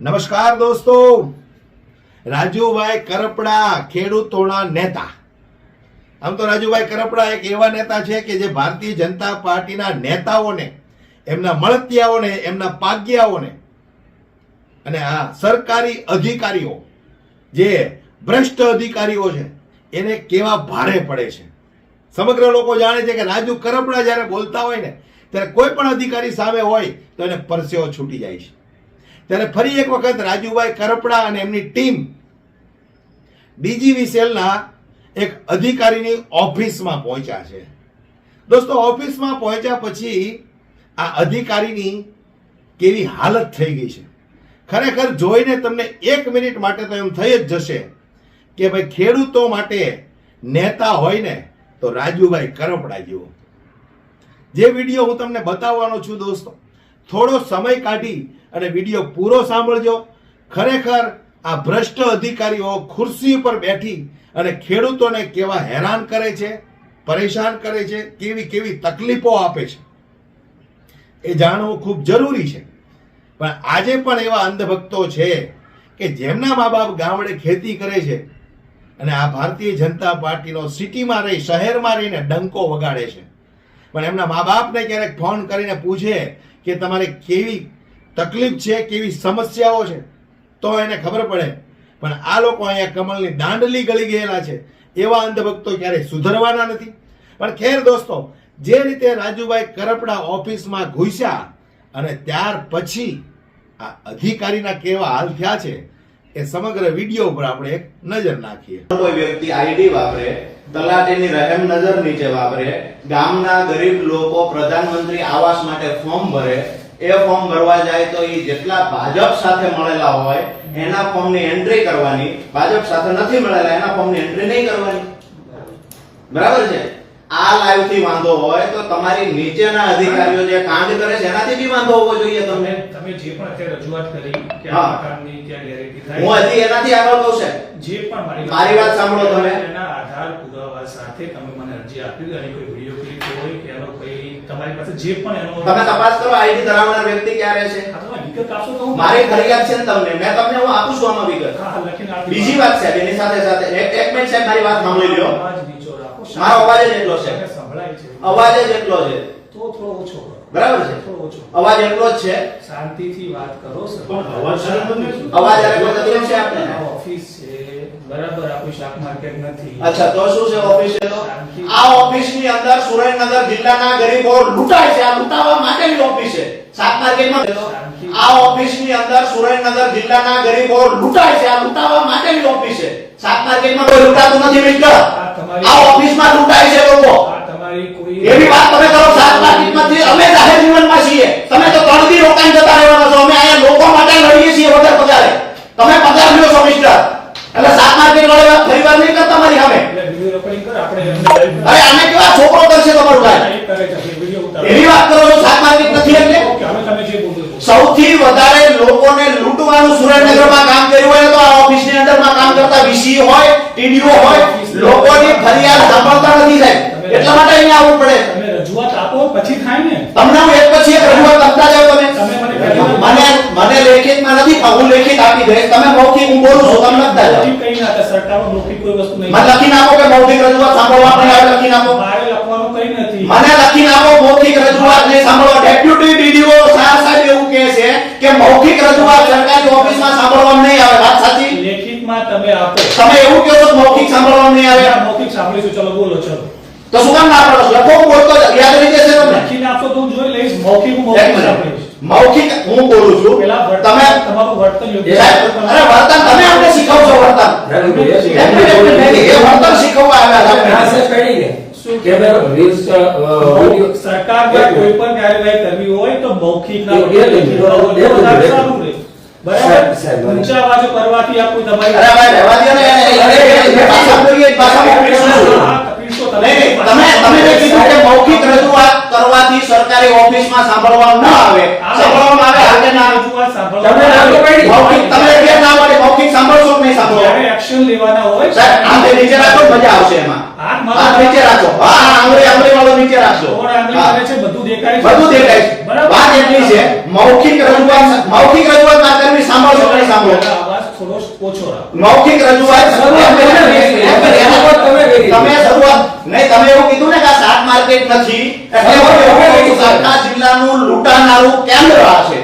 નમસ્કાર દોસ્તો. રાજુભાઈ કરપડા, ખેડૂતોના નેતા. આમ તો રાજુભાઈ કરપડા એક એવા નેતા છે કે જે ભારતીય જનતા પાર્ટીના નેતાઓને, એમના મળતિયાઓને, એમના પાગ્યાઓને અને આ સરકારી અધિકારીઓ, જે ભ્રષ્ટ અધિકારીઓ છે, એને કેવા ભારે પડે છે. સમગ્ર લોકો જાણે છે કે રાજુ કરપડા જ્યારે બોલતા હોય ને, ત્યારે કોઈ પણ અધિકારી સામે હોય તો એને પરસેવો છૂટી જાય છે. ત્યારે ફરી એક વખત રાજુભાઈ કરપડા અને એમની ટીમ ડીજીવી સેલના એક અધિકારીની ઓફિસમાં પહોંચ્યા છે. દોસ્તો, ઓફિસમાં પહોંચ્યા પછી આ અધિકારીની કેવી હાલત થઈ ગઈ છે. ખરેખર જોઈને તમને એક મિનિટ માટે તો એમ થઈ જ જશે કે ભાઈ ખેડૂતો માટે નેતા હોય ને તો રાજુભાઈ કરપડા જેવો. જે વીડિયો હું તમને બતાવવાનો છું દોસ્તો, થોડો સમય કાઢી અને વીડિયો પૂરો સાંભળજો. ખરેખર આ ભ્રષ્ટ અધિકારીઓ ખુરશી પર બેઠી અને ખેડૂતોને કેવા હેરાન કરે છે, પરેશાન કરે છે, કેવી કેવી તકલીફો આપે છે. એ જાણવું ખૂબ જરૂરી છે. પણ આજે પણ એવા અંધભક્તો છે કે જેમના મા બાપ ગામડે ખેતી કરે છે અને આ ભારતીય જનતા પાર્ટીનો સિટીમાં રહી, શહેરમાં રહીને ડંકો વગાડે છે. પણ એમના મા બાપને ક્યારેક ફોન કરીને પૂછે કે તમારે કેવી તકલીફ છે, કેવી સમસ્યાઓ છે, તો એને ખબર પડે. પણ આ લોકો અહીંયા કમલની દાંડલી ગળી ગયેલા છે. એવા અંધભક્તો ક્યારેય સુધરવાના નથી. પણ ખેર દોસ્તો, જે રીતે રાજુભાઈ કરપડા ઓફિસમાં ઘૂસ્યા અને ત્યાર પછી આ અધિકારીના કેવા હાલ થયા છે, એ સમગ્ર વીડિયો ઉપર આપણે એક નજર નાખીએ. કોઈ વ્યક્તિ આઈડી વાપરે, તલાટીની રહેમ નજર નીચે વાપરે, ગામના ગરીબ લોકો પ્રધાનમંત્રી આવાસ માટે ફોર્મ ભરે એ ફોર્મ ભરવા જાય તો એ જેટલા ભાજપ સાથે મળેલા હોય એના ફોર્મની એન્ટ્રી કરવાની. ભાજપ સાથે નથી મળેલા એના ફોર્મની એન્ટ્રી નહીં કરવાની. બરાબર છે? આ લાઈવથી વાંધો હોય તો તમારી નીચેના અધિકારીઓ જે કાંડ કરે છે એનાથી બી વાંધો હોવો જોઈએ તમને. તમે જે પણ અત્યારે રજૂઆત કરી કે. આ મકાનની ત્યાં થાય. હું હજી એનાથી આગળ કહું છે. જે પણ મારી મારી વાત સાંભળો તમે. એના આધાર પુરાવા સાથે તમે મને અરજી આપી અને કોઈ વિડિયો ક્લિપ હોય તમારી પાસે જે પણ એનો તમે તપાસ કરો આઈડી ધરાવનાર વ્યક્તિ ક્યારે છે? હા, વિગત આપશો તો હું મારી ફરિયાદ છે ને તમને. મેં તમને હું આપું છું આમાં વિગત. હા, હા, લખીને આપી બીજી વાત છે એની સાથે સાથે. એક એક મિનિટ સાહેબ મારી વાત સાંભળી લ્યો. અવાજ નીચો રાખો. મારો અવાજ જ એટલો છે. સંભળાય છે. અવાજ જ એટલો છે. તો થોડો ઓછો બરાબર છે? થોડો ઓછો અવાજ એટલો જ છે. શાંતિથી વાત કરો સર. પણ અવાજ. અવાજ અરે કોઈ તકલીફ છે આપને ઓફિસ છે. બરાબર આ શાક માર્કેટ નથી. અચ્છા તો શું છે ઓફિસ આ ઓફિસની અંદર સુરેન્દ્રનગર જિલ્લાના ગરીબો લૂંટાય છે. આ લૂંટાવા માટેની ઓફિસ છે. શાક માર્કેટમાં આ ઓફિસની અંદર સુરેન્દ્રનગર જિલ્લાના ગરીબો લૂંટાય છે. આ લૂંટાવા માટેની ઓફિસ છે. શાક માર્કેટમાં કોઈ લૂંટાતું નથી મિત્ર. આ ઓફિસમાં લૂંટાય છે લોકો. એવી વાત તમે કરો શાક માર્કેટમાંથી અમે જાહેર જીવનમાં છીએ. તમે તો ત્રણ દી રોકાઈ જતા રહેવાના છો. અમે અહીંયા લોકો માટે લડીએ છીએ વગર પગારે. તમે પગાર લ્યો છો મિસ્ટર. એટલે સાત માર્કેટ વાળી ફરી વાર નહીં કરતા મારી સામે? અરે આને કેવા છોકરો કરશે તમારું ઉતારો. એવી વાત કરો છો શાક માર્કેટ નથી એટલે? સૌથી વધારે લોકોને લૂંટવાનું સુરેન્દ્રનગરમાં કામ કર્યું હોય તો આ ઓફિસની અંદરમાં કામ કરતા વીસી હોય ટીડીઓ હોય લોકોની ફરિયાદ સાંભળતા નથી સાહેબ. એટલા માટે અહીંયા આવવું પડે. તમે રજૂઆત આપો પછી થાય ને તમને હું એક પછી એક રજૂઆત કરતા જાવ તમે તમે મને પહેલી મને લેખિતમાં નથી પણ હું લેખિત આપી દઈશ. તમે મૌખિક હું બોલું છું તમે લખતા જાઓ કઈ ના સરકારમાં મૌખિક કોઈ વસ્તુ નહીં. મને લખી નાખો કે મૌખિક રજૂઆત સાંભળવા પણ આવે લખી નાખો. મારે લખવાનું કઈ નથી. મને લખી નાખો મૌખિક રજૂઆત ને સાંભળવા ડેપ્યુટી ડીડીઓ સાહેબ સાહેબ એવું કહે છે કે મૌખિક રજૂઆત સરકારી ઓફિસમાં સાંભળવા નહીં આવે. વાત સાચી? લેખિતમાં તમે આપો. તમે એવું કહો છો મૌખિક સાંભળવા નહીં આવે. મૌખિક સાંભળીશું. ચલો બોલો ચલો. તો શું કામ ના પડો લખો બોલતો જ યાદ રહી જશે તમને લખીને આપશો તો હું જોઈ લઈશ મૌખિક હું એક મૌખિક મિનિટ. સાંભળીશ મૌખિક હું બોલું છું તમે તમારું વર્તન અરે વર્તન તમે અમને વર્તન મિનિટ, એક મિનિટ, એ વર્તન શીખવવા આવ્યા હતા સરકાર કોઈ પણ કાર્યવાહી કરવી હોય તો મૌખિક ના રહે. બરાબર. ઊંચા અવાજે કરવાથી આ કોઈ તમારી અરે ભાઈ રહેવા ને બોલીએ, છું. તમે. તમે જે કીધું કે મૌખિક રજૂઆત કરવાથી સરકારી ઓફિસમાં સાંભળવામાં ન આવે. સાંભળવામાં આવે? હાજર ના રજૂઆત સાંભળવા તમે ના આવે. પાડી. મૌખિક તમે કે ના મળે મૌખિક સાંભળશો કે નહીં સાંભળો? જ્યારે એક્શન લેવાના હોય સાહેબ હાથે નીચે રાખો મજા આવશે એમાં. હાથ નીચે રાખો. હા આંગળી આંગળી વાળો નીચે રાખજો. કોણ આંગળી કરે છે બધું દેખાય છે. બધું દેખાય છે. વાત એટલી છે મૌખિક રજૂઆત મૌખિક રજૂઆત ના કરવી સાંભળો. થોડો ઓછો રાખો. મૌખિક રજૂઆત તમે શરૂઆત તમે. તમે નહીં તમે એવું કીધું ને કે શાક માર્કેટ નથી. એટલે જિલ્લાનું લૂંટાનારું કેન્દ્ર આ છે.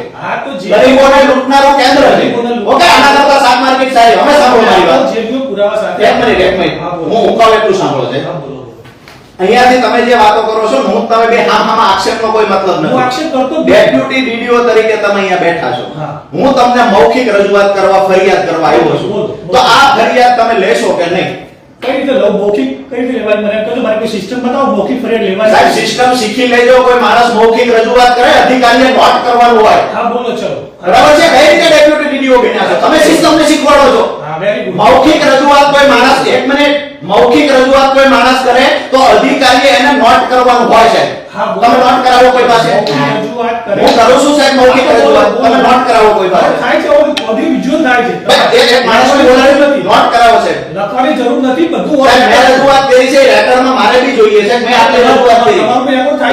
ગરીબોને લૂંટનારું કેન્દ્ર છે. ઓકે આના કરતા શાક માર્કેટ સારી. હવે સાંભળો મારી વાત. પુરાવા સાથે એક મિનિટ એક મિનિટ. હું હું એટલું સાંભળો છે. અહીંયાથી તમે જે વાતો કરો છો હું તમે બે હામ આક્ષેપનો કોઈ મતલબ હું આક્ષેપ કરતો નથી. ડેપ્યુટી ડીડીઓ તરીકે તમે અહીંયા બેઠા છો. હા. તમને મૌખિક રજૂઆત કરવા ફરિયાદ કરવા આવ્યો છું. તો આ ફરિયાદ તમે લેશો કે નહીં? કઈ રીતે લઉં મૌખિક કઈ રીતે લેવાય? મને કહો મારે કોઈ સિસ્ટમ બતાવો મૌખિક ફરિયાદ લેવાય સાહેબ સિસ્ટમ શીખી લેજો. કોઈ માણસ મૌખિક રજૂઆત કરે અધિકારીને નોટ કરવાનું હોય. હા બોલો ચલો. બરાબર છે? કઈ રીતે ડેપ્યુટી ડીડીઓ બન્યા છો? તમે સિસ્ટમને શીખવાડો છો. મૌખિક રજૂઆત કોઈ માણસ એક મિનિટ. મૌખિક રજૂઆત કોઈ માણસ કરે તો અધિકારીએ એને નોટ કરવાનું હોય છે તમે નોટ કરાવો કોઈ પાસે? હું કરું છું સાહેબ મૌખિક રજૂઆત. તમે નોટ કરાવો કોઈ પાસે. થાય છે બધી વિજ્યુઅલ થાય છે. એક માણસ બોલાવી નથી. નોટ કરાવો છે લખવાની જરૂર નથી બધું હોય. મેં રજૂઆત કરી છે રેકર્ડમાં મારે બી જોઈએ છે. મેં આપને રજૂઆત કરી.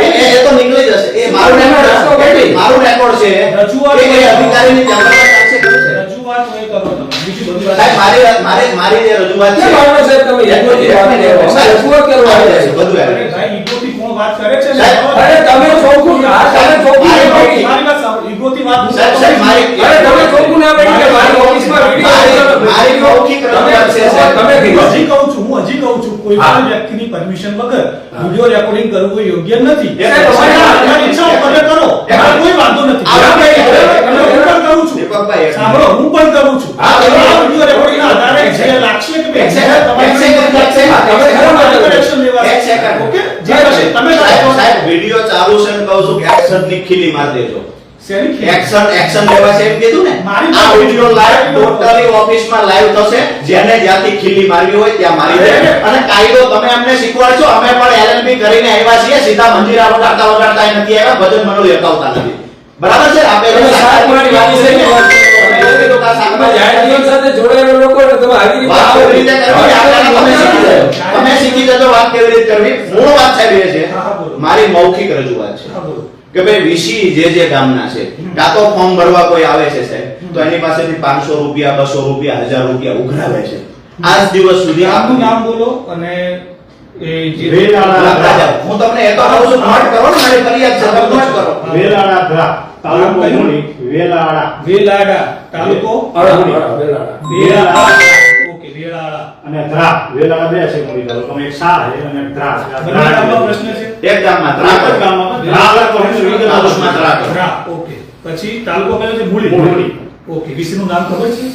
એ છે. એ- એ તો નીકળી જશે. એ મારું રેકોર્ડ છે. મારું રેકોર્ડ છે. રજૂઆત એ અધિકારીની જવાબદારી રજૂઆત હોય કરો તમે. બીજી બધી વાત મારી વાત- મારી મારી જે રજૂઆત છે કેમ સાહેબ તમે ઈગોથી કરો? સાહેબ, રજૂઆત કરવા આવી આવ્યા જશે, છો. બધું આવી અરે જશે. ભાઈ ઈગોથી કોણ વાત કરે છે? અરે તમે ચોખ્ખું હા, તમે ચોખ્ખું મારી વાત- પડી. મારી વાત સાંભળો. ઈગોથી વાત હું સાહેબ, સાહેબ, મારી- અરે તમે ચોખ્ખું ના પડી કે મારી ઓફિસમાં વીડિયો મારી- મારી મૌખિક રજૂઆત છે સાહેબ. તમે હજી કહું છું હું હજી કહું છું. કોઈ પણ વ્યક્તિની પરમિશન વગર વિડિયો રેકોર્ડિંગ કરવું યોગ્ય નથી. તમારી તમારી તમારી ઈચ્છા ઉપર કરો. એમાં કોઈ વાંધો નથી. કરું છું. દીપકભાઈ, સાંભળો હું પણ કરું છું. હા, આ બરાબર. વિડિયો રેકોર્ડિંગના આધારે જે લાગશે કે બે સેકન્ડ, તમારી સેકન્ડ, એક તમે ખરા મારી પર action એક સેકન્ડ. ઓકે? જે થશે તમે સાહેબ, વીડિયો ચાલુ છે ને કહું છું કે એક્શનની ખીલી માર દેજો? એક્શન એક્શન લેવા છે એમ કીધું ને? આ વિડિયો લાઈવ ટોટલી ઓફિસમાં લાઈવ થશે. જેને જ્યાંથી ખીલી મારવી હોય ત્યાં મારી દે અને કાયદો તમે અમને શીખવાડશો અમે પણ એલએલબી કરીને આવ્યા છીએ સીધા મંજીરા વગાડતા વગાડતા નથી આવ્યા ભજન મંડળી અટકાવતા નથી. બરાબર છે? આપણે તમે શાક વાત છે કે વાત છે. તમે એવું કીધું કે આ શાક તમે જાહેર જીવન સાથે જોડાયેલા લોકો તમે આવી રીતે વાત કેવી રીતે કરવી? આપણે તમે શીખી જજો. તમે શીખી જજો વાત કેવી રીતે કરવી? મૂળ વાત સાહેબ એ છે હા, હા, બોલો. મારી મૌખિક રજૂઆત છે. કે ભાઈ વીસી જે જે ગામના છે કાં તો ફોર્મ ભરવા કોઈ આવે છે સાહેબ તો એની પાસેથી પાંચસો રૂપિયા બસો રૂપિયા હજાર રૂપિયા ઉઘરાવે છે. આજ દિવસ સુધી આપનું નામ બોલો અને હું તમને એ તો કહું છું નોટ કરો ને મારી ફરિયાદ છે તમે નોટ કરો. વેલાળા ગ્રામ તાલુકો કયું? વેલાળા. વેલાડા તાલુકો અળા, અળા, વેલાળા. ઓકે વેલાડા અને ધ્રા વેલાળા બે છે મૂળી તાલુકામાં. એક સા છે અને ધ્રા છે. આ બંને ધ્રા પ્રશ્ન છે? એક ગામમાં એક ગામમાં ધ્રા અલગ કરો, તાલુકામાં ધ્રા, ઓકે. પછી તાલુકો કયો છે? મૂળી મૂળી. ઓકે. વીસી નું નામ ખબર છે?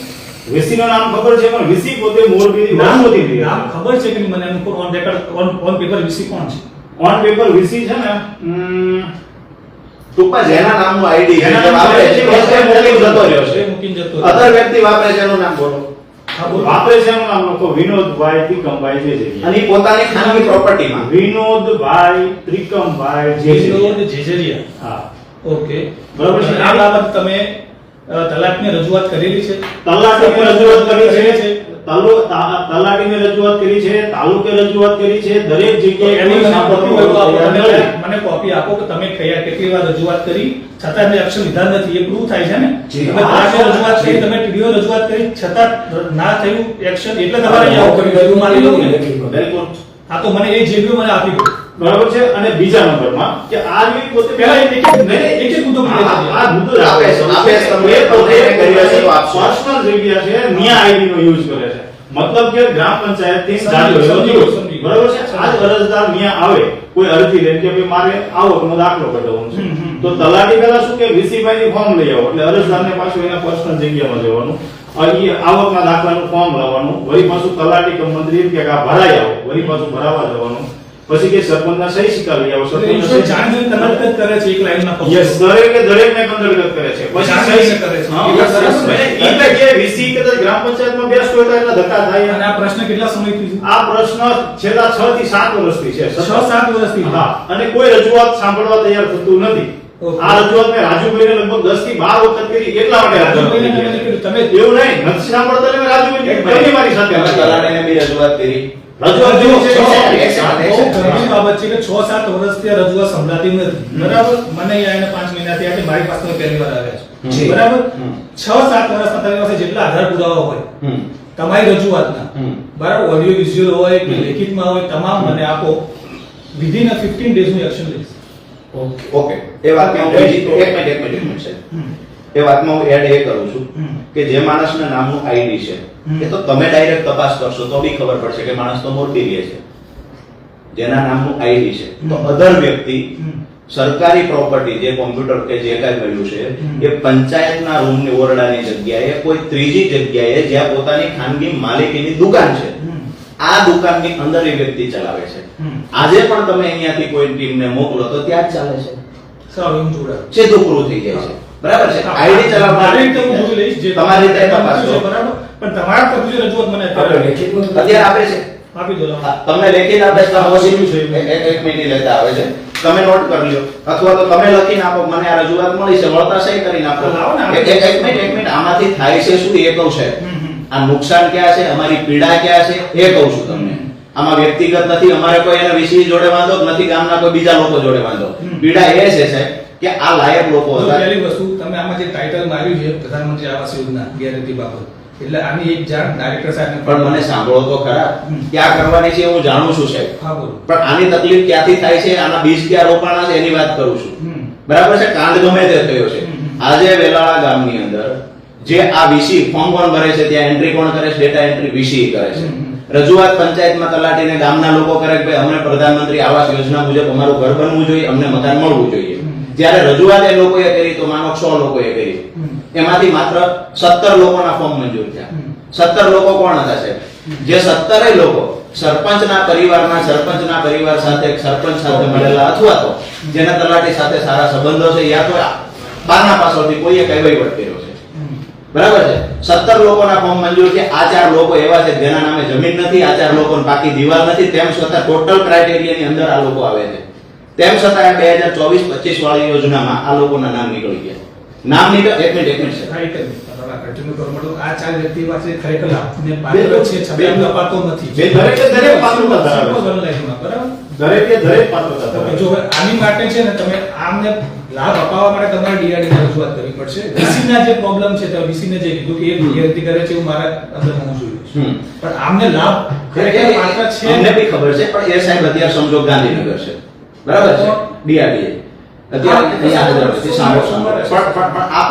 નામ ખબર પણ વીસી પોતે મોરબી નામ છે. નામ ખબર છે કે નહીં? મને એનું on record on on paper VC કોણ છે? ઓન પેપર વીસી છે ને? ટૂંકમાં જેના નામનું આઈડી જેના વાપરે છે એ મૂકીને જતો રહ્યો છે. મૂકીને જતો અધર વ્યક્તિ વાપરે છે એનું નામ બોલો. વાપરે છે એનું નામ લખો. વિનોદભાઈ ત્રિકમભાઈ જે છે. અને પોતાની ખાનગી પ્રોપર્ટીમાં વિનોદભાઈ ત્રિકમભાઈ જે વિનોદ જેજરિયા. હા. ઓકે. બરાબર છે. આ બાબત તમે તલાકની રજૂઆત કરેલી છે? તલાકની રજૂઆત કરી છે? તલાટીને રજૂઆત કરી છે તાલુકે રજૂઆત કરી છે દરેક જગ્યાએ મને કોપી આપો. તૈયાર મને નથી. મને કોપી આપો કે તમે કયા કેટલી વાર રજૂઆત કરી છતાં એમને એક્શન લીધા નથી એ પ્રૂવ થાય છે ને? તમે તલાકે રજૂઆત કરી તમે ટીડીઓ રજૂઆત કરી છતાં ના થયું એક્શન એટલે તમારે અહીંયા કરી કર્યું માની લો ને બિલકુલ. હા તો મને એ જેબીઓ મને આપી દો. બરાબર છે? અને બીજા નંબરમાં કે આ રીતે પોતે પહેલા એક એક નહીં, એક એક મુદ્દો આ- આ- મુદ્દો આપે છે, આપે છે. તમે પોતે કર્યો છે તો પર્સનલ જગ્યા છે ન્યા આઈડી નો યુઝ કરે છે. મતલબ કે ગ્રામ પંચાયતથી ગયો. બરાબર છે? આજ અરજદાર ન્યા આવે કોઈ અરજી લઈને કે ભાઈ મારે આવકનો દાખલો કઢાવવાનો છે. તો તલાટી પહેલા શું કે વીસીભાઈ ની ફોર્મ લઈ આવો. એટલે અરજદારને પાછું એના પર્સનલ જગ્યામાં જવાનું. અહીં આવકના દાખલાનું ફોર્મ લાવવાનું. વળી પાછું તલાટી કે મંત્રી કે આ ભરાઈ આવો. વળી પાછું ભરાવા જવાનું. પછી કે સરપંચના સહી સિક્કા લઈ આવો સરપંચના સહી જાણીને કન્વર્ટ જ કરે છે એક લાઈનમાં. યસ દરેકે દરેકને કંદરગત કરે છે. પછી સહી કરે છે. હા, સરસ એટલે કે વીસી કે ગ્રામ પંચાયતમાં બેસતો હોય તો એટલા ધક્કા થાય. અને આ પ્રશ્ન કેટલા સમયથી છે? આ પ્રશ્ન છેલ્લા 6 થી 7 વર્ષથી છે. છ સાત વર્ષથી? છે. હા અને કોઈ રજૂઆત સાંભળવા તૈયાર થતું નથી. આ રજૂઆત મેં રાજુભાઈને લગભગ 10 થી 12 વખત કરી એટલા માટે રાજુભાઈને તમે. એવું નહીં નથી સાંભળતા એટલે રાજુભાઈને મારી સાથે બી રજૂઆત કરી. રજૂઆત જો, છ- બાબત કે સાત વર્ષથી આ રજૂઆત સંભળાતી નથી. બરાબર? મને અહીંયા આવીને પાંચ મહિનાથી આજે મારી પાસે પહેલી વાર આવ્યા છો. બરાબર? છ સાત વર્ષમાં તમારી પાસે જેટલા આધાર પુરાવા હોય હમ. તમારી રજૂઆતના બરાબર? ઓડિયો વિઝ્યુઅલ હોય કે. લેખિતમાં હોય તમામ મને આપો. વિધિન અ 15 ડેઝ હું એક્શન લઈશ. ઓકે. એ વાત એક મિનિટ એક મિનિટ એક મિનિટ. એ વાતમાં હું એડ એ કરું છું કે જે માણસના નામનું આઈડી છે. એ તો તમે ડાયરેક્ટ તપાસ કરશો તો બી ખબર પડશે કે માણસ તો મોરબી રહે છે. જેના નામનું આઈડી છે. તો અધર વ્યક્તિ સરકારી પ્રોપર્ટી જે કોમ્પ્યુટર કે જે કાંઈ મળ્યું છે એ પંચાયતના રૂમની ઓરડાની જગ્યાએ કોઈ ત્રીજી જગ્યાએ જ્યાં પોતાની ખાનગી માલિકીની દુકાન છે. આ દુકાનની અંદર એ વ્યક્તિ ચલાવે છે. આજે પણ તમે અહીંયાથી કોઈ ટીમને મોકલો તો ત્યાં જ ચાલે છે. સીધું પૂરું થઈ જાય છે. બરાબર છે? આઈડી ચલાવવા મારી રીતે હું જોઈ લઈશ જે તમારી રીતે તપાસ કરો. બરાબર? પણ તમારા જે રજૂઆત મને અત્યારે અત્યારે આપે છે. આપી દો તમને લેખિત આપે છે. એક- મિનિટ લેતા આવે છે. તમે નોટ કરી લ્યો. અથવા તો તમે લખીને આપો મને આ રજૂઆત મળી છે વળતા સહી કરીને આપો. ને, એક મિનિટ એક મિનિટ. આમાંથી થાય છે શું એ કહું છે. આ નુકસાન ક્યાં છે? અમારી પીડા ક્યાં છે? એ કહું છું તમને. આમાં વ્યક્તિગત નથી. અમારે કોઈ એના વિષય જોડે વાંધો નથી ગામના કોઈ બીજા લોકો જોડે વાંધો. પીડા એ છે સાહેબ. કે આ લાયક લોકો હતા. પહેલી વસ્તુ તમે આમાં જે ટાઇટલ માર્યું છે પ્રધાનમંત્રી આવાસ યોજના ગેરંટી બાબત એટલે આની એક જાણ ડાયરેક્ટર સાહેબ પણ મને સાંભળો તો ખરા. ક્યાં કરવાની છે હું જાણું છું સાહેબ. પણ આની તકલીફ ક્યાંથી થાય છે? આના બીજ ક્યાં રોપાણા છે એની વાત કરું છું. બરાબર છે? કાંડ ગમે તે થયો છે. આજે વેલાળા ગામની અંદર જે આ વીસી ફોર્મ કોણ ભરે છે ત્યાં એન્ટ્રી કોણ કરે છે? ડેટા એન્ટ્રી વીસી કરે છે. રજૂઆત પંચાયતમાં તલાટીને ગામના લોકો કરે કે ભાઈ અમને પ્રધાનમંત્રી આવાસ યોજના મુજબ અમારું ઘર બનવું જોઈએ અમને મકાન મળવું જોઈએ. જ્યારે રજૂઆત એ લોકોએ કરી તો માનો સો લોકોએ કરી. એમાંથી માત્ર સત્તર લોકોના ફોર્મ મંજૂર થયા. સત્તર લોકો કોણ હતા સાહેબ? જે સત્તરે લોકો સરપંચના પરિવારના સરપંચના પરિવાર સાથે સરપંચ સાથે મળેલા અથવા તો જેના તલાટી સાથે સારા સંબંધો છે યા તો બારના પાસોથી કોઈએ કહેવાય વહીવટ કર્યો છે? બરાબર છે? સત્તર લોકોના ફોર્મ મંજૂર છે. આ ચાર લોકો એવા છે જેના નામે જમીન નથી આ ચાર લોકો બાકી દિવાલ નથી તેમ છતાં ટોટલ ક્રાઇટેરિયાની અંદર આ લોકો આવે છે. તેમ છતાં બે હજાર ચોવીસ પચીસ વાળી યોજનામાં આ લોકોના નામ નીકળી ગયા. નામ નીકળ એક મિનિટ એક મિનિટ ખબર છે પણ એ સાહેબ અત્યારે સમજો ગાંધીનગર છે. બરાબર છે? ડીઆરડીએ. આ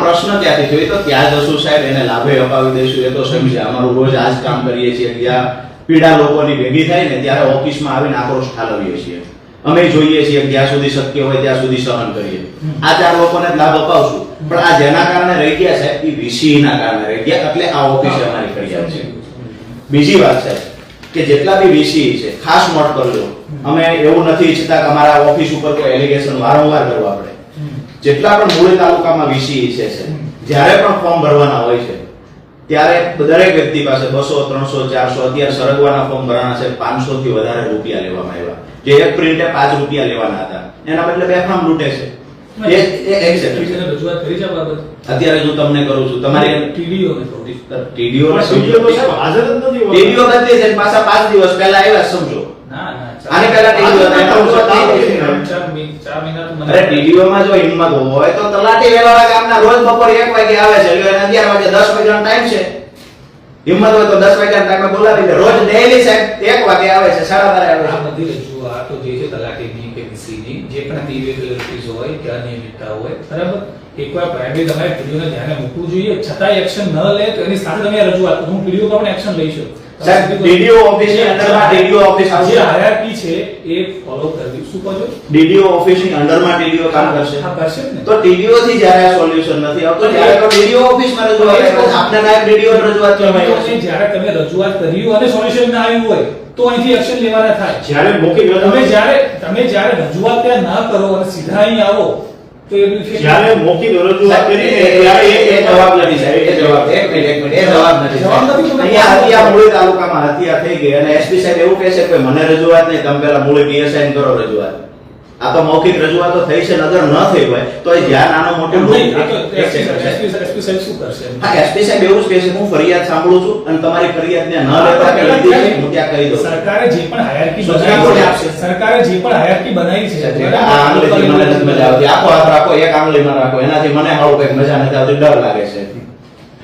પ્રશ્ન ક્યાંથી થયો? એ તો ત્યાં જશું સાહેબ એને લાભે અપાવી દઈશું. એ તો સમજે અમારું રોજ આ જ કામ કરીએ છીએ. જ્યાં પીડા લોકોની ભેગી થાય ને ત્યારે ઓફિસમાં આવીને આક્રોશ ઠાલવીએ છીએ. અમે જોઈએ છીએ જ્યાં સુધી શક્ય હોય ત્યાં સુધી સહન કરીએ. આ ચાર લોકોને લાભ અપાવશું. પણ આ જેના કારણે રહી ગયા છે એ વીસી ના કારણે રહી ગયા. એટલે આ ઓફિસ અમારી કરી છે. બીજી વાત છે કે જેટલા બી વીસી છે ખાસ નોટ કરજો અમે એવું નથી ઈચ્છતા કે અમારા ઓફિસ ઉપર કોઈ એલિગેશન વારંવાર કરવા પડે જેટલા પણ મૂળ તાલુકામાં વીસી છે છે જ્યારે પણ ફોર્મ ભરવાના હોય છે ત્યારે દરેક વ્યક્તિ પાસે બસો ત્રણસો ચારસો અત્યારે સરગવાના ફોર્મ ભરવાના છે પાંચસો થી વધારે રૂપિયા લેવામાં આવ્યા. જે એક પ્રિન્ટે પાંચ રૂપિયા લેવાના હતા. એના બદલે બેફામ લૂંટે છે. અત્યારે હું તમને કરું છું તમારી ટીડીઓ નથી ટીડીઓ પાછા પાંચ દિવસ પહેલા આવ્યા સમજો. આની પહેલા ટીડીઓ હતા અરે ટીડીઓ માં જો હિંમત હોય તો તલાટી વેલાળા ગામના રોજ બપોર એક વાગે આવે છે. એટલે એને અગિયાર વાગે દસ વાગ્યાનો ટાઈમ છે. હિંમત હોય તો દસ વાગ્યાના ટાઈમે બોલાવી દે. રોજ ડેઈલી સાહેબ એક વાગે આવે છે 12:30 આવે છે આ જો આ તો જે છે તલાટીની કે વીસીની જે પણ irregularities હોય કે અનિયમિતતા હોય. બરાબર? એકવાર પ્રાઇમરી તમારે પીડીઓને ધ્યાને મૂકવું જોઈએ. છતાંય એક્શન ન લે તો એની સાથે તમે રજૂઆત હું પીડીઓ પણ એક્શન લઈશું સાહેબ, ડીડીઓ ઓફિસની અંદરમાં ડીડીઓ ઓફિસ. જે hierarchy છે. એ ફોલો કરવી શું કહો ડીડીઓ ઓફિસની અંડરમાં ડીડીઓ કામ કરશે. હા કરશે ને. તો ડીડીઓ થી જ્યારે સોલ્યુશન નથી આવતો ત્યારે તો ડીડીઓ ઓફિસમાં રજૂઆત. આપને નાયબ ડીડીઓ રજૂઆત કરવાની જ્યારે તમે રજૂઆત કરી હોય અને સોલ્યુશન ના આવ્યું હોય તો અહીંથી એક્શન લેવાના થાય. જ્યારે મોકે તમે. જ્યારે તમે જ્યારે રજૂઆત ત્યાં ના કરો અને સીધા અહીં આવો તો એ effect- જ્યારે મૌખિક રજૂઆત કરીને ત્યારે એ- જવાબ નથી સાહેબ, એ જવાબ એક મિનિટ એક મિનિટ એ જવાબ નથી જવાબ નથી. અહીંયા હત્યા મૂળી તાલુકામાં હત્યા થઈ ગઈ અને એસપી સાહેબ એવું કહે છે કે મને રજૂઆત નહીં તમે પેલા મૂળી ને કરો રજૂઆત. આ તો મૌખિક રજૂઆતો થઈ છે નગર ન થઈ હોય તો એ જ્યાં નાનો મોટો હા એસપી સાહેબ એવું જ કહે છે હું ફરિયાદ સાંભળું છું અને તમારી ફરિયાદને ન લેતા કે લીધી છે, હું ત્યાં કહી દઉં. સરકારે જે પણ હાયરકી બનાવી છે સરકારે જે પણ હાયરકી બનાવી છે આ આંગળીથી મને નથી મજા આવતી. આખો હાથ રાખો એક આંગળીમાં રાખો. એનાથી મને હાવ કંઈક મજા નથી આવતી ડર લાગે છે.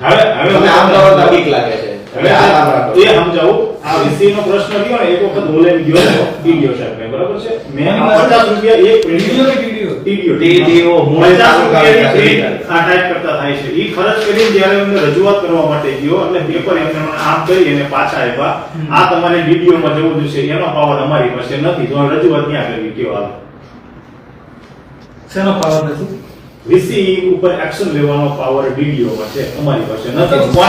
હવે હવે મને આમ બીક લાગે છે. હવે આ એ સમજાવું. આ વિષયનો પ્રશ્ન ગયો ને એક વખત બોલાવી ગયો ટીડીઓ સાહેબ બરાબર છે? મેં આ પચાસ રૂપિયા એક ટીડીઓ કે ટીડીઓ? ટીડીઓ મૂળ પચાસ રૂપિયાની આ ટાઈપ કરતા થાય છે. ઈ ખર્ચ કરીને જ્યારે એમને રજૂઆત કરવા માટે ગયો એટલે પેપર એમને આમ કરી અને પાછા આવ્યા આ તમારે ડીડીઓ માં જવું જોઈશે એનો પાવર અમારી પાસે નથી. તો રજૂઆત ક્યાં કરવી? હાલ? શેનો પાવર નથી? વીસી ઉપર એક્શન લેવાનો પાવર ડીડીઓ માં છે અમારી પાસે નથી. કોણ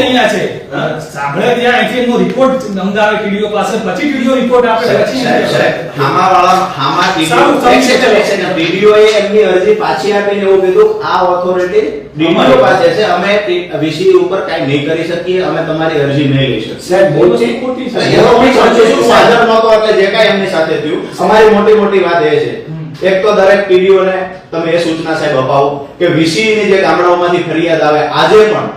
અહીંયા છે. સાંભળે ત્યાં એટલે એમનો રિપોર્ટ મંગાવે ડીડીઓ પાસે પછી ડીડીઓ રિપોર્ટ આપે પછી સાહેબ, સાહેબ, આમાં વાળા- આમાં ડીડીઓ સેકન્ડ, એક સેકન્ડ. એ એમની અરજી પાછી આપીને એવું કીધું આ ઓથોરિટી DDO પાસે છે અમે વીસી ઉપર કાઈ નહીં કરી શકીએ અમે તમારી અરજી નહીં લઈ શકીએ. સાહેબ મોટી ખોટી છે. એનો કોઈ સંજોગ હાજર નહોતો એટલે જે કાઈ એમની સાથે થયું. અમારી મોટી મોટી વાત એ છે. એક તો દરેક પીડીઓને તમે એ સૂચના સાહેબ અપાવો કે વીસીની જે ગામડાઓમાંથી ફરિયાદ આવે, આજે પણ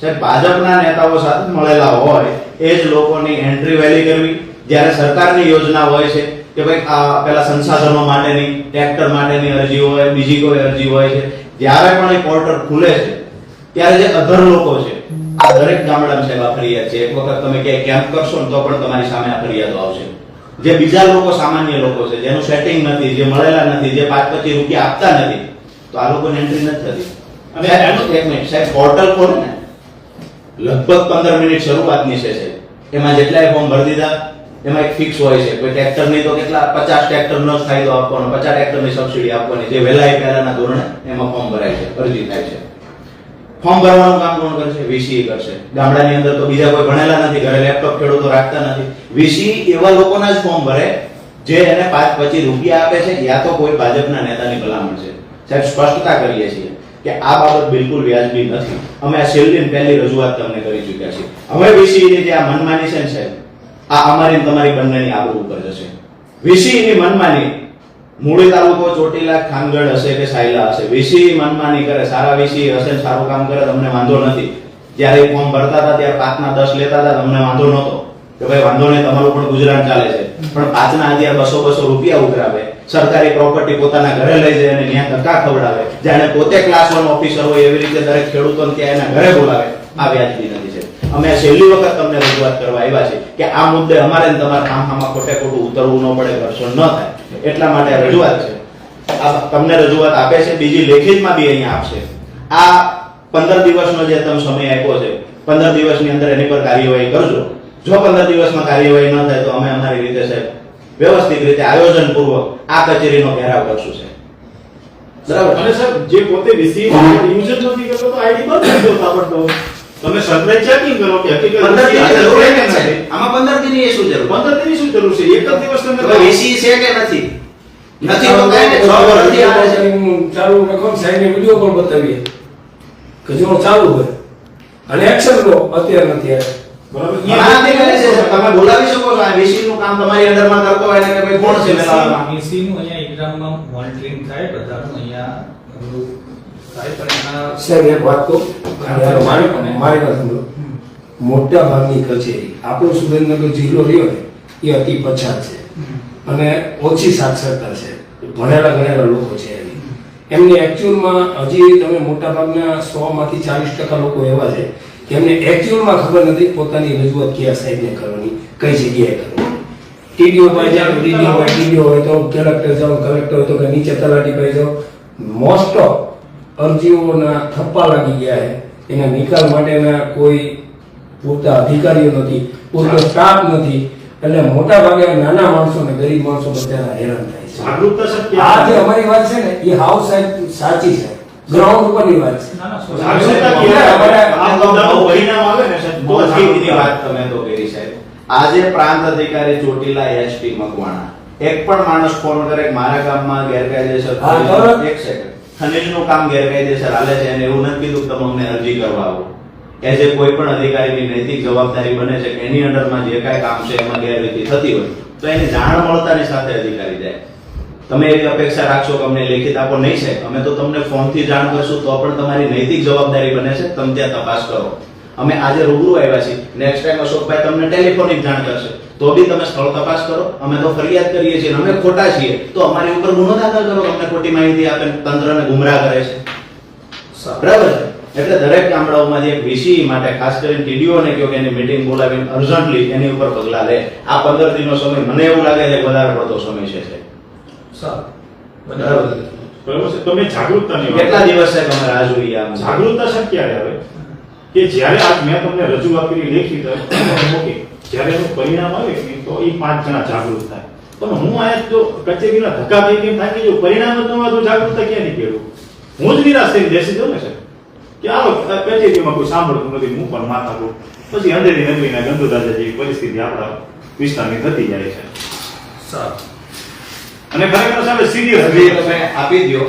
સાહેબ ભાજપના નેતાઓ સાથે મળેલા હોય, એ જ લોકોની એન્ટ્રી વેલી કરવી. જ્યારે સરકારની યોજના હોય છે કે ભાઈ આ પેલા સંસાધનો માટેની ટ્રેક્ટર માટેની અરજી હોય, બીજી કોઈ અરજી હોય છે, જ્યારે પણ એ પોર્ટલ ખુલે છે, ત્યારે જે અધર લોકો છે, આ દરેક ગામડામાં સાહેબ આ ફરિયાદ છે. એક વખત તમે ક્યાંય કેમ્પ કરશો ને તો પણ તમારી સામે આ ફરિયાદો આવશે. જે બીજા લોકો સામાન્ય લોકો છે જેનું સેટિંગ નથી જે મળેલા નથી જે પાંચ પચીસ રૂપિયા આપતા નથી તો આ લોકોને એન્ટ્રી નથી થતી. અને અને એક મિનિટ સાહેબ પોર્ટલ ખોલે ને લગભગ પંદર મિનિટ શરૂઆતની છે એમાં જેટલાય ફોર્મ ભરી દીધા એમાં એક ફિક્સ હોય છે. કોઈ ટ્રેક્ટર નહીં તો કેટલા પચાસ ટ્રેક્ટર નો ફાયદો આપવાનો પચાસ ટ્રેક્ટરની સબસિડી આપવાની જે વહેલા એ પહેલાના ધોરણે એમાં ફોર્મ ભરાય છે અરજી થાય છે. ફોર્મ ભરવાનું કામ કોણ કરશે? વીસી કરશે. ગામડાની અંદર તો બીજા કોઈ ભણેલા નથી, ઘરે લેપટોપ ખેડૂતો રાખતા નથી. વીસી એવા લોકોના જ ફોર્મ ભરે જે એને પાંચ પચીસ રૂપિયા આપે છે, યા તો કોઈ ભાજપના નેતાની ભલામણ છે. સાહેબ, સ્પષ્ટતા કરીએ છીએ કે આ બાબત બિલકુલ વ્યાજબી નથી. અમે આ છેલ્લી પહેલી રજૂઆત તમને કરી ચૂક્યા છીએ. હવે વીસીની જે આ મનમાની છે ને સાહેબ, આ અમારી તમારી બંનેની આબરૂ ઉપર જશે. વીસીની મનમાની મૂળી તાલુકો ચોટીલા, ખાનગઢ હશે કે સાયલા હશે? વીસી મનમાની કરે, સારા વીસી હશે સારું કામ કરે, તમને વાંધો નથી. જ્યારે ફોર્મ ભરતા હતા, ત્યારે પાંચના દસ લેતા હતા, તમને વાંધો નહોતો. કે ભાઈ, વાંધો નહીં, તમારું પણ ગુજરાન ચાલે છે. પણ પાંચના અત્યારે બસો બસો રૂપિયા ઉઘરાવે. સરકારી પ્રોપર્ટી પોતાના ઘરે લઈ જાય અને ત્યાં ધક્કા ખવડાવે. જાણે પોતે ક્લાસ વન ઓફિસર હોય એવી રીતે દરેક ખેડૂતોને ત્યાં એના ઘરે બોલાવે. આ વ્યાજબી નથી છે. અમે છેલ્લી વખત તમને રજૂઆત કરવા આવ્યા છે કે આ મુદ્દે અમારે તમારા કામ આમાં ખોટે ખોટું ઉતરવું ન પડે, ઘર્ષણ ન થાય. એટલા માટે રજૂઆત છે. આ તમને રજૂઆત આપે છે, બીજી લેખિતમાં બી અહીંયા આપશે. આ પંદર દિવસનો જે તમે સમય આપ્યો છે, પંદર દિવસની અંદર એની પર કાર્યવાહી કરજો. જો પંદર દિવસમાં કાર્યવાહી ન થાય તો અમે અમારી રીતે સાહેબ વ્યવસ્થિત રીતે આયોજન પૂર્વક આ કચેરીનો ઘેરાવ કરશું છે બરાબર. અને સાહેબ, જે પોતે વીસી યુઝ નથી કરતો તો આઈડી બંધ કરી દો તાબડતોબ તમે સરપ્રાઈઝ ચેકિંગ કરો કે હકીકત? આમાં પંદર દિનની એ શું જરૂર? પંદર દિનની શું જરૂર છે? એક જ દિવસ તમે વીસી છે કે નથી? નથી તો કઈ ને છ વર્ષથી આવે છે. ચાલુ રાખો ને સાહેબને પણ કોલ બતાવીએ. કે જો ચાલુ હોય. અને એક્શન લો અત્યારે નથી આવે. બરાબર? તમે બોલાવી શકો છો. આ વીસી નું કામ તમારી અંડરમાં કરતો હોય એટલે કે ભાઈ કોણ છે મેલામાં નું અહીંયા એક્ઝામમાં મોનિટરિંગ થાય. બધાનું અહીંયા પણ સાહેબ એક વાત યાર, મારી વાત સાંભળો. મોટા ભાગની કચેરી આપણો સુરેન્દ્રનગર જિલ્લો રહ્યો ને એ અતિ પછાત છે. અને ઓછી સાક્ષરતા છે. ભણેલા ગણેલા લોકો છે એની. એમની એકચ્યુઅલમાં હજી તમે મોટા ભાગના સો માંથી ચાલીસ ટકા લોકો એવા છે કે એમને એકચ્યુઅલમાં ખબર નથી પોતાની રજૂઆત કયા સાહેબને કરવાની કઈ જગ્યાએ કરવાની. ટીડીઓ પાસે જાઓ ટીડીઓ હોય ટીડીઓ હોય તો કલેક્ટર જાઓ કલેક્ટર હોય તો કે નીચે તલાટી પાસે જાઓ. મોસ્ટ ઓફ અરજીઓના થપ્પા લાગી ગયા છે. એના નિકાલ માટેના કોઈ પૂરતા અધિકારીઓ નથી પૂરતો સ્ટાફ નથી એટલે મોટા ભાગે નાના માણસો ને ગરીબ માણસો બધાના હેરાન થાય છે. આ જે અમારી વાત છે ને એ હાઉસ સાહેબ સાચી છે. ગ્રાઉન્ડ ઉપરની વાત છે. આજે પ્રાંત અધિકારી ચોટીલા એસટી મકવાણા. એક પણ માણસ ફોન કરે મારા ગામમાં ગેરકાયદેસર. એક સેકન્ડ ખનીજનું કામ ગેરકાયદેસર હાલે છે અને એવું નથી કીધું કે તમે અમને અરજી કરવા આવો. એઝ એ કોઈ પણ અધિકારીની નૈતિક જવાબદારી બને છે કે એની અંડરમાં જે કાંઈ કામ છે એમાં ગેરરીતિ થતી હોય, તો એની જાણ મળતાની સાથે અધિકારી જાય. તમે એવી અપેક્ષા રાખશો કે અમને લેખિત આપો નહીં છે અમે તો તમને ફોનથી જાણ કરશું તો પણ તમારી નૈતિક જવાબદારી બને છે, તમે ત્યાં તપાસ કરો. અમે આજે રૂબરૂ આવ્યા છીએ. નેક્સ્ટ ટાઈમ અશોકભાઈ તમને ટેલિફોનિક જાણ કરશે. તો બી તમે સ્થળ તપાસ કરો. અમે તો ફરિયાદ કરીએ છીએ અમે ખોટા છીએ. તો અમારી ઉપર ગુનો દાખલ કરો. અમને ખોટી માહિતી આપે તંત્રને ગુમરાહ કરે છે. બરાબર છે? એટલે દરેક ગામડાઓમાં એક વીસી માટે ખાસ કરીને ટીડીઓ ને કહો કે એની મીટિંગ બોલાવીને અર્જન્ટલી એની ઉપર પગલા લે. આ પંદર દિનનો સમય મને એવું લાગે છે કે વધારે પડતો સમય છે સાહેબ. કેટલા દિવસ સાહેબ અમે રાહ જોઈએ જાગૃતતા સર ક્યારે આવે કે જ્યારે આજ મેં તમને રજૂઆત કરી લેખી ઓકે. જ્યારે એનું પરિણામ આવે કે તો એ પાંચ જણા જાગૃત થાય. પણ હું આયા જો કચેરીના ધક્કા થઈ કેમ થાય કે જો પરિણામ જ ન હોય તો જાગૃતતા ક્યાંથી કેળવું હું જ નિરાશ થઈને બેસી જાઉં ને સાહેબ. કે આવો કચેરીમાં કોઈ સાંભળતું નથી હું પણ માથા કરું પછી અંધેરી નગરીના ગંદુદાદા જેવી પરિસ્થિતિ આપણા વિસ્તારની થતી જાય છે. સારું. અને ખરેખર સાહેબ સિરિયસ તમે આપી દ્યો.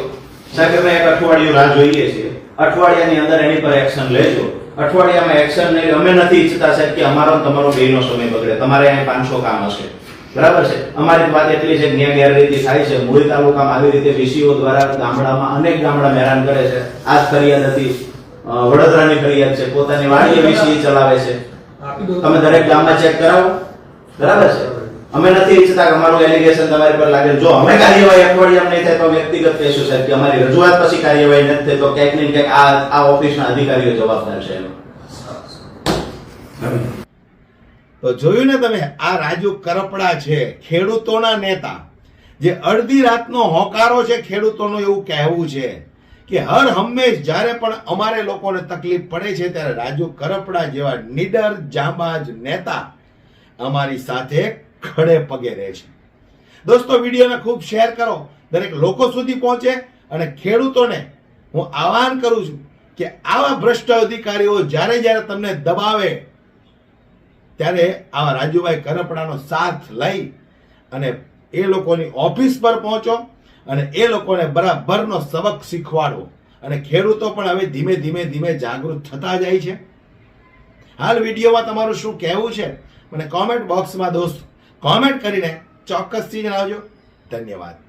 સાહેબ અમે એક અઠવાડિયું રાહ જોઈએ છીએ. અઠવાડિયાની અંદર એની પર એક્શન લેજો. અઠવાડિયામાં એક્શન નહીં, અમે નથી ઈચ્છતા સાહેબ કે અમારો તમારો બેનો સમય બગડે. તમારે અહીં પાંચસો કામ હશે. બરાબર છે? અમારી વાત એટલી છે કે ગેરરીતિ થાય છે. મૂળ તાલુકામાં આવી રીતે વીસીઓ દ્વારા ગામડામાં અનેક ગામડા હેરાન કરે છે. આ જ ફરિયાદ હતી. વડોદરાની ફરિયાદ છે. પોતાની વાડીએ વીસી ચલાવે છે. તમે દરેક ગામમાં ચેક કરાવો. બરાબર છે? અમે નથી ઈચ્છતા કે અમારું એલિગેશન તમારી પર લાગે. જો અમે કાર્યવાહી અઠવાડિયામાં નહીં થાય તો વ્યક્તિગત કહેશું સાહેબ, કે અમારી રજૂઆત પછી કાર્યવાહી નથી થઈ તો ક્યાંક ને ક્યાંક આ આ ઓફિસના અધિકારીઓ જવાબદાર છે તો જોયું ને તમે, આ રાજુ કરપડા છે, ખેડૂતોના નેતા. જે અડધી રાતનો હોકારો છે, ખેડૂતોનું એવું કહેવું છે કે હર હંમેશ જ્યારે પણ અમારે લોકોને તકલીફ પડે છે, ત્યારે રાજુ કરપડા જેવા નીડર, જાંબાજ નેતા અમારી સાથે ખડે પગે રહે દોસ્તો, વિડીયોને ખૂબ શેર કરો. દરેક લોકો સુધી પહોંચે અને ખેડૂતોને હું આહવાન કરું છું કે આવા ભ્રષ્ટ અધિકારીઓ જ્યારે જ્યારે તમને દબાવે, ત્યારે આવા રાજુભાઈ કરપડાનો સાથ લઈ અને એ લોકોની ઓફિસ પર પહોંચો અને એ લોકોને બરાબરનો સબક શીખવાડો. અને ખેડૂતો પણ હવે ધીમે ધીમે ધીમે જાગૃત થતા જાય છે. હાલ વિડીયોમાં તમારું શું કહેવું છે? મને કોમેન્ટ બોક્સમાં દોસ્ત કોમેન્ટ કરીને ચોક્કસથી જણાવજો. ધન્યવાદ.